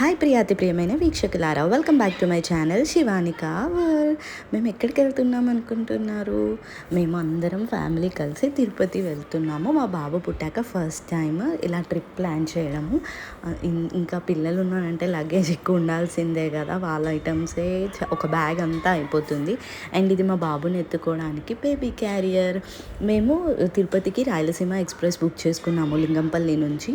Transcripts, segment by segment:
Hi ప్రియాతి ప్రియమైన వీక్షకులారా. Welcome back to my channel Shivanika వర్ మేము ఎక్కడికి వెళ్తున్నాం అనుకుంటున్నారు? మేము అందరం ఫ్యామిలీ కలిసి తిరుపతి వెళ్తున్నాము. మా బాబు పుట్టాక ఫస్ట్ టైం ఇలా ట్రిప్ ప్లాన్ చేయడము. ఇంకా పిల్లలు ఉన్నారంటే లగేజ్ ఎక్కువ ఉండాల్సిందే కదా. వాళ్ళ ఐటమ్సే ఒక బ్యాగ్ అంతా అయిపోతుంది. అండ్ ఇది మా బాబుని ఎత్తుకోవడానికి బేబీ క్యారియర్ మేము తిరుపతికి రాయలసీమ ఎక్స్ప్రెస్ బుక్ చేసుకున్నాము లింగంపల్లి నుంచి.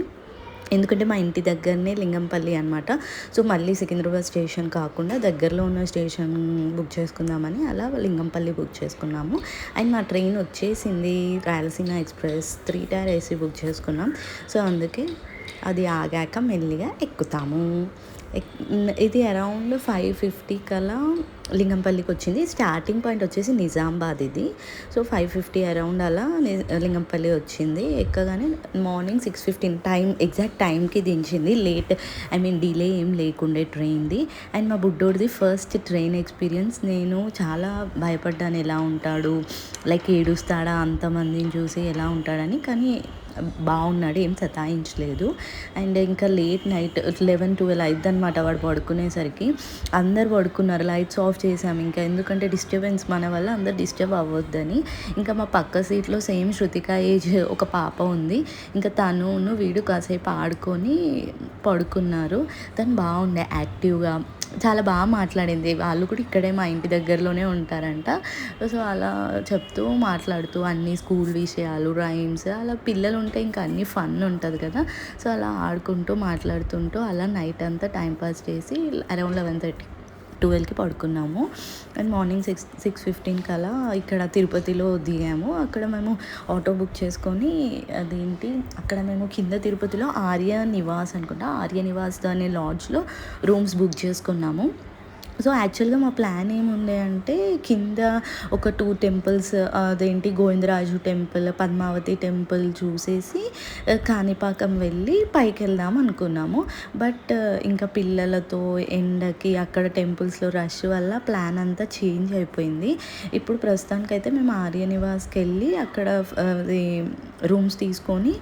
ఎందుకంటే మా ఇంటి దగ్గరనే లింగంపల్లి అనమాట సో మళ్ళీ సికింద్రాబాద్ స్టేషన్ కాకుండా దగ్గరలో ఉన్న స్టేషన్ బుక్ చేసుకుందామని అలా లింగంపల్లి బుక్ చేసుకున్నాము. అండ్ మా ట్రైన్ వచ్చేసింది Rayalaseema express three tier AC book చేసుకున్నాం. సో అందుకే అది ఆగాక మెల్లిగా ఎక్కుతాము. ఇది అరౌండ్ ఫైవ్ ఫిఫ్టీ కల్లా లింగంపల్లికి వచ్చింది. స్టార్టింగ్ పాయింట్ వచ్చేసి నిజామాబాద్ ఇది. సో ఫైవ్ ఫిఫ్టీ అరౌండ్ అలా లింగంపల్లి వచ్చింది. ఎక్కగానే morning six fifteen time exact టైంకి దించింది. లేట్ ఐ మీన్ డిలే ఏం లేకుండే ట్రైన్ది. అండ్ మా బుడ్డోడిది ఫస్ట్ ట్రైన్ ఎక్స్పీరియన్స్. నేను చాలా భయపడ్డాను. ఎలా ఉంటాడు? లైక్ ఏడుస్తాడా అంతమందిని చూసి ఎలా ఉంటాడని. కానీ బాగున్నాడు ఏం సతాయించలేదు. అండ్ ఇంకా లేట్ నైట్ లెవెన్ ట్వెల్వ్ అవుతుంది అనమాట వాడు పడుకునేసరికి. అందరు పడుకున్నారు లైట్స్ ఆఫ్ చేసాము ఇంకా. ఎందుకంటే డిస్టర్బెన్స్ మన వల్ల అందరు డిస్టర్బ్ అవ్వద్దని. ఇంకా మా పక్క సీట్లో సేమ్ శృతిక ఏజ్ ఒక పాప ఉంది. ఇంకా తను వీడు కాసేపు ఆడుకొని పడుకున్నారు. తను బాగుండే యాక్టివ్గా చాలా బాగా మాట్లాడింది. వాళ్ళు కూడా ఇక్కడే మా ఇంటి దగ్గరలోనే ఉంటారంట. సో అలా చెప్తూ మాట్లాడుతూ అన్ని స్కూల్ విషయాలు రైమ్స్ అలా పిల్లలు ఉంటే ఇంకా అన్ని ఫన్ ఉంటుంది కదా. సో అలా ఆడుకుంటూ మాట్లాడుతుంటూ అలా నైట్ అంతా టైంపాస్ చేసి అరౌండ్ లెవెన్ థర్టీ ట్వెల్వ్కి పడుకున్నాము. అండ్ మార్నింగ్ సిక్స్ సిక్స్ ఫిఫ్టీన్కి అలా ఇక్కడ తిరుపతిలో దిగాము. అక్కడ మేము ఆటో బుక్ చేసుకొని అదేంటి అక్కడ మేము కింద తిరుపతిలో ఆర్య నివాస్ అనుకుంటా ఆర్య నివాస్ అనే లాడ్జ్లో రూమ్స్ బుక్ చేసుకున్నాము. సో యాక్చువల్గా మా ప్లాన్ ఏముండే అంటే కింద ఒక టూ టెంపుల్స్ అదేంటి గోవిందరాజు టెంపుల్ పద్మావతి టెంపుల్ చూసేసి కాణిపాకం వెళ్ళి పైకి వెళ్దాం అనుకున్నాము. బట్ ఇంకా పిల్లలతో ఎండకి అక్కడ టెంపుల్స్లో రష్ వల్ల ప్లాన్ అంతా చేంజ్ అయిపోయింది. ఇప్పుడు ప్రస్తుతానికైతే మేము ఆర్య నివాస్కి వెళ్ళి అక్కడ అది రూమ్స్ తీసుకొని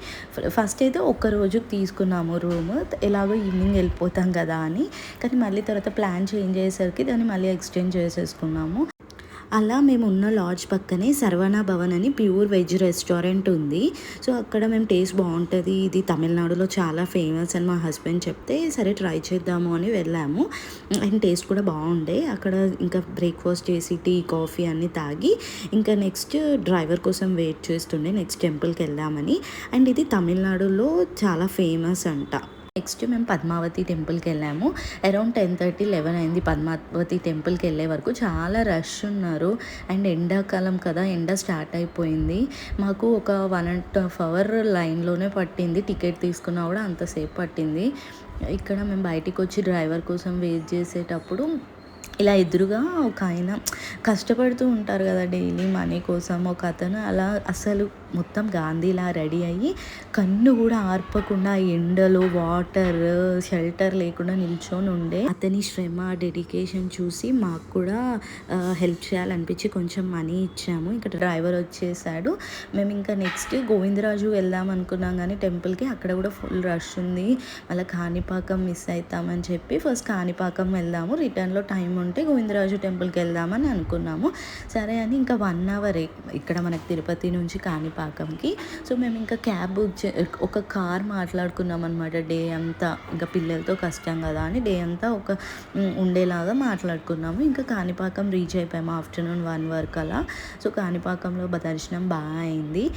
ఫస్ట్ అయితే ఒక్క రోజు తీసుకున్నాము రూమ్. ఎలాగో ఈవినింగ్ వెళ్ళిపోతాం కదా అని. కానీ మళ్ళీ తర్వాత ప్లాన్ చేంజ్ అయ్యేసరికి దాన్ని మళ్ళీ ఎక్స్టెండ్ చేసేసుకున్నాము. అలా మేము ఉన్న లాడ్జ్ పక్కనే సర్వణ భవన్ అని ప్యూర్ వెజ్ రెస్టారెంట్ ఉంది. సో అక్కడ మేము టేస్ట్ బాగుంటుంది. ఇది తమిళనాడులో చాలా ఫేమస్ అని మా హస్బెండ్ చెప్తే సరే ట్రై చేద్దాము అని వెళ్ళాము. అండ్ టేస్ట్ కూడా బాగుండే. అక్కడ ఇంకా బ్రేక్ఫాస్ట్ చేసి టీ కాఫీ అన్నీ తాగి ఇంకా నెక్స్ట్ డ్రైవర్ కోసం వెయిట్ చేస్తుండే నెక్స్ట్ టెంపుల్కి వెళ్దామని అండ్ ఇది తమిళనాడులో చాలా ఫేమస్ అంట. నెక్స్ట్ మేము పద్మావతి టెంపుల్కి వెళ్ళాము. అరౌండ్ టెన్ థర్టీ లెవెన్ అయింది పద్మావతి టెంపుల్కి వెళ్ళే వరకు. చాలా రష్ ఉన్నారు. అండ్ ఎండాకాలం కదా ఎండ స్టార్ట్ అయిపోయింది. మాకు ఒక వన్ అండ్ హాఫ్ అవర్ లైన్లోనే పట్టింది. టికెట్ తీసుకున్నా కూడా అంతసేపు పట్టింది. ఇక్కడ మేము బయటికి వచ్చి డ్రైవర్ కోసం వెయిట్ చేసేటప్పుడు ఇలా ఎదురుగా ఒక ఆయన కష్టపడుతూ ఉంటారు కదా డైలీ మనీ కోసం. ఒక అతను అలా అసలు మొత్తం గాంధీలా రెడీ అయ్యి కన్ను కూడా ఆర్పకుండా ఎండలో వాటర్ షెల్టర్ లేకుండా నిల్చొని ఉండే అతని శ్రమ డెడికేషన్ చూసి మాకు కూడా హెల్ప్ చేయాలనిపించి కొంచెం మనీ ఇచ్చాము. ఇక్కడ డ్రైవర్ వచ్చేసాడు. మేము ఇంకా నెక్స్ట్ గోవిందరాజు వెళ్దాం అనుకున్నాం కానీ టెంపుల్కి అక్కడ కూడా ఫుల్ రష్ ఉంది. మళ్ళీ కాణిపాకం మిస్ అవుతామని చెప్పి ఫస్ట్ కాణిపాకం వెళ్దాము. రిటర్న్లో టైం ఉంటే గోవిందరాజు టెంపుల్కి వెళ్దామని అనుకున్నాము. సరే అని ఇంకా వన్ అవర్ ఇక్కడ మనకి తిరుపతి నుంచి కాణిపాకం పాకంకి సో మేము ఇంకా క్యాబ్ బుక్ చే ఒక కార్ మాట్లాడుకున్నాం అనమాట డే అంతా ఇంకా పిల్లలతో కష్టం కదా అని డే అంతా ఒక ఉండేలాగా మాట్లాడుకున్నాము. ఇంకా కాణిపాకం రీచ్ అయిపోయాము ఆఫ్టర్నూన్ వన్ వరకు అలా. సో కాణిపాకంలో దర్శనం బాగా అయింది.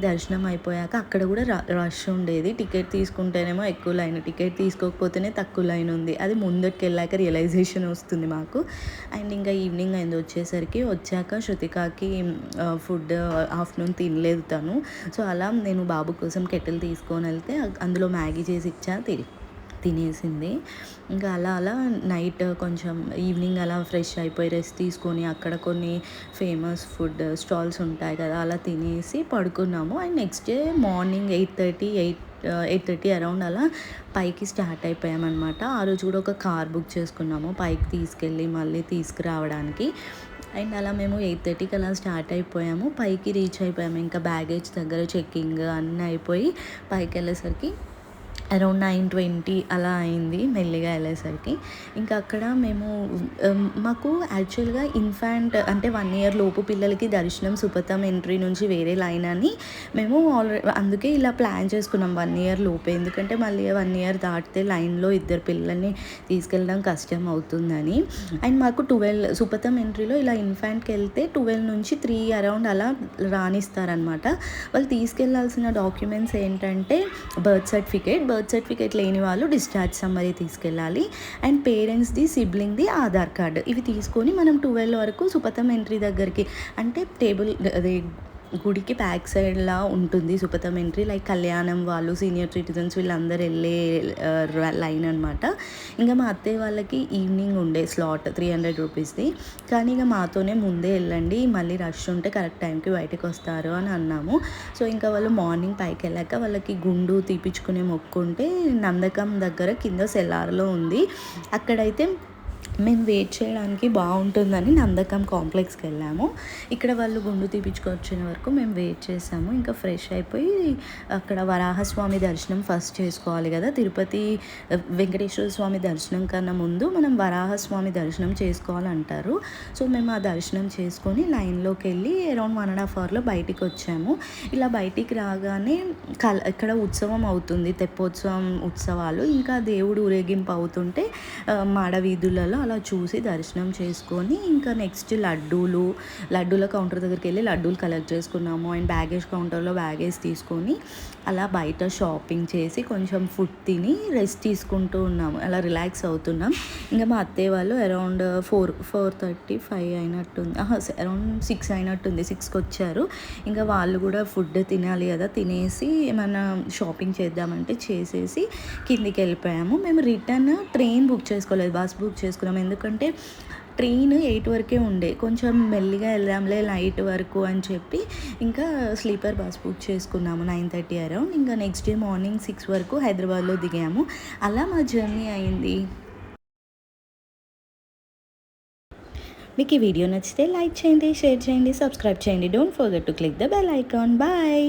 దర్శనం అయిపోయాక అక్కడ కూడా ర- రష్ ఉండేది. టికెట్ తీసుకుంటేనేమో ఎక్కువ లైన్ టికెట్ తీసుకోకపోతేనే తక్కువ లైన్ ఉంది. అది ముందటికి వెళ్ళాక రియలైజేషన్ వస్తుంది మాకు. అండ్ ఇంకా ఈవినింగ్ అయింది. వచ్చేసరికి వచ్చాక శృతికాకి ఫుడ్ ఆఫ్టర్నూన్ తినలేదు. తను సో అలా నేను బాబు కోసం కెటిల్ తీసుకొని వెళ్తే అందులో మ్యాగీ చేసి ఇచ్చా తిరిగి తినేసింది. ఇంకా అలా అలా నైట్ కొంచెం ఈవినింగ్ అలా ఫ్రెష్ అయిపోయి రెస్ట్ తీసుకొని అక్కడ కొన్ని ఫేమస్ ఫుడ్ స్టాల్స్ ఉంటాయి కదా అలా తినేసి పడుకున్నాము. And next day morning eight thirty eight eight thirty around అలా పైకి స్టార్ట్ అయిపోయామన్నమాట. ఆ రోజు కూడా ఒక కార్ బుక్ చేసుకున్నాము పైకి తీసుకెళ్ళి మళ్ళీ తీసుకురావడానికి. అండ్ అలా మేము ఎయిట్ థర్టీకి అలా స్టార్ట్ అయిపోయాము. పైకి రీచ్ అయిపోయాము. ఇంకా బ్యాగేజ్ దగ్గర చెక్కింగ్ అన్నీ అయిపోయి పైకి వెళ్ళేసరికి అరౌండ్ నైన్ ట్వంటీ అలా అయింది మెల్లిగా వెళ్ళేసరికి. ఇంకా అక్కడ మేము మాకు యాక్చువల్గా ఇన్ఫాంట్ అంటే వన్ ఇయర్ లోపు పిల్లలకి దర్శనం సుపథం ఎంట్రీ నుంచి వేరే లైన్ అని మేము ఆల్రెడీ అందుకే ఇలా ప్లాన్ చేసుకున్నాం వన్ ఇయర్ లోపే. ఎందుకంటే మళ్ళీ వన్ ఇయర్ దాటితే లైన్లో ఇద్దరు పిల్లల్ని తీసుకెళ్ళడం కష్టం అవుతుందని. అండ్ మాకు ట్వెల్వ్ సుపథం ఎంట్రీలో ఇలా ఇన్ఫాంట్కి వెళ్తే ట్వెల్వ్ నుంచి త్రీ అరౌండ్ అలా రాణిస్తారనమాట వాళ్ళు తీసుకెళ్ళాల్సిన డాక్యుమెంట్స్ ఏంటంటే బర్త్ సర్టిఫికేట్ బర్త్ సర్టిఫికేట్ లేని వాళ్ళు డిశ్చార్జ్ సమ్మరీ తీసుకెళ్ళాలి. అండ్ పేరెంట్స్ది సిబ్లింగ్ది ఆధార్ కార్డు. ఇవి తీసుకొని మనం ట్వెల్వ్ వరకు సుపథం ఎంట్రీ దగ్గరికి అంటే టేబుల్ అదే గుడికి బ్యాక్ సైడ్లా ఉంటుంది సుపతం ఎంట్రీ. లైక్ కళ్యాణం వాళ్ళు సీనియర్ సిటిజన్స్ వీళ్ళందరూ వెళ్ళే లైన్ అనమాట ఇంకా మా అత్తయ్య వాళ్ళకి ఈవినింగ్ ఉండే స్లాట్ త్రీ హండ్రెడ్ రూపీస్ది. కానీ ఇక మాతోనే ముందే వెళ్ళండి మళ్ళీ రష్ ఉంటే కరెక్ట్ టైంకి బయటకు వస్తారు అని అన్నాము. సో ఇంకా వాళ్ళు మార్నింగ్ పైకి వెళ్ళాక వాళ్ళకి గుండు తీపించుకునే మొక్కుంటే నందకం దగ్గర కింద సెల్లార్లో ఉంది. అక్కడైతే మేము వెయిట్ చేయడానికి బాగుంటుందని నందకం కాంప్లెక్స్కి వెళ్ళాము. ఇక్కడ వాళ్ళు గుండు తీపించుకొచ్చిన వరకు మేము వెయిట్ చేసాము. ఇంకా ఫ్రెష్ అయిపోయి అక్కడ వరాహస్వామి దర్శనం ఫస్ట్ చేసుకోవాలి కదా. తిరుపతి వెంకటేశ్వర స్వామి దర్శనం కన్నా ముందు మనం వరాహస్వామి దర్శనం చేసుకోవాలంటారు. సో మేము ఆ దర్శనం చేసుకొని లైన్లోకి వెళ్ళి అరౌండ్ వన్ అండ్ హాఫ్ అవర్లో బయటికి వచ్చాము. ఇలా బయటికి రాగానే కల ఇక్కడ ఉత్సవం అవుతుంది. తెప్పోత్సవం ఉత్సవాలు. ఇంకా దేవుడు ఊరేగింపు అవుతుంటే మాడ వీధులలో అలా చూసి దర్శనం చేసుకొని ఇంకా నెక్స్ట్ లడ్డూలు లడ్డూల కౌంటర్ దగ్గరికి వెళ్ళి లడ్డూలు కలెక్ట్ చేసుకున్నాము. అండ్ బ్యాగేజ్ కౌంటర్లో బ్యాగేజ్ తీసుకొని అలా బయట షాపింగ్ చేసి కొంచెం ఫుడ్ తిని రెస్ట్ తీసుకుంటూ ఉన్నాము. అలా రిలాక్స్ అవుతున్నాం. ఇంకా మా అత్తయ్య వాళ్ళు around four four thirty five అయినట్టుంది అరౌండ్ సిక్స్ అయినట్టుంది. సిక్స్కి వచ్చారు. ఇంకా వాళ్ళు కూడా ఫుడ్ తినాలి కదా తినేసి ఏమన్నా షాపింగ్ చేద్దామంటే చేసేసి కిందికి వెళ్ళిపోయాము. మేము రిటర్న్ ట్రైన్ బుక్ చేసుకోలేదు. బస్ బుక్ చేసుకున్నాము ఎందుకంటే ట్రైన్ ఎయిట్ వరకే ఉండే. కొంచెం మెల్లిగా వెళ్దాంలే నైట్ వరకు అని చెప్పి ఇంకా స్లీపర్ బస్ బుక్ చేసుకున్నాము నైన్ థర్టీ అరౌండ్. ఇంకా నెక్స్ట్ డే మార్నింగ్ సిక్స్ వరకు హైదరాబాద్లో దిగాము. అలా మా జర్నీ అయింది. మీకు ఈ వీడియో నచ్చితే లైక్ చేయండి షేర్ చేయండి సబ్స్క్రైబ్ చేయండి. Don't forget to click the bell icon. Bye!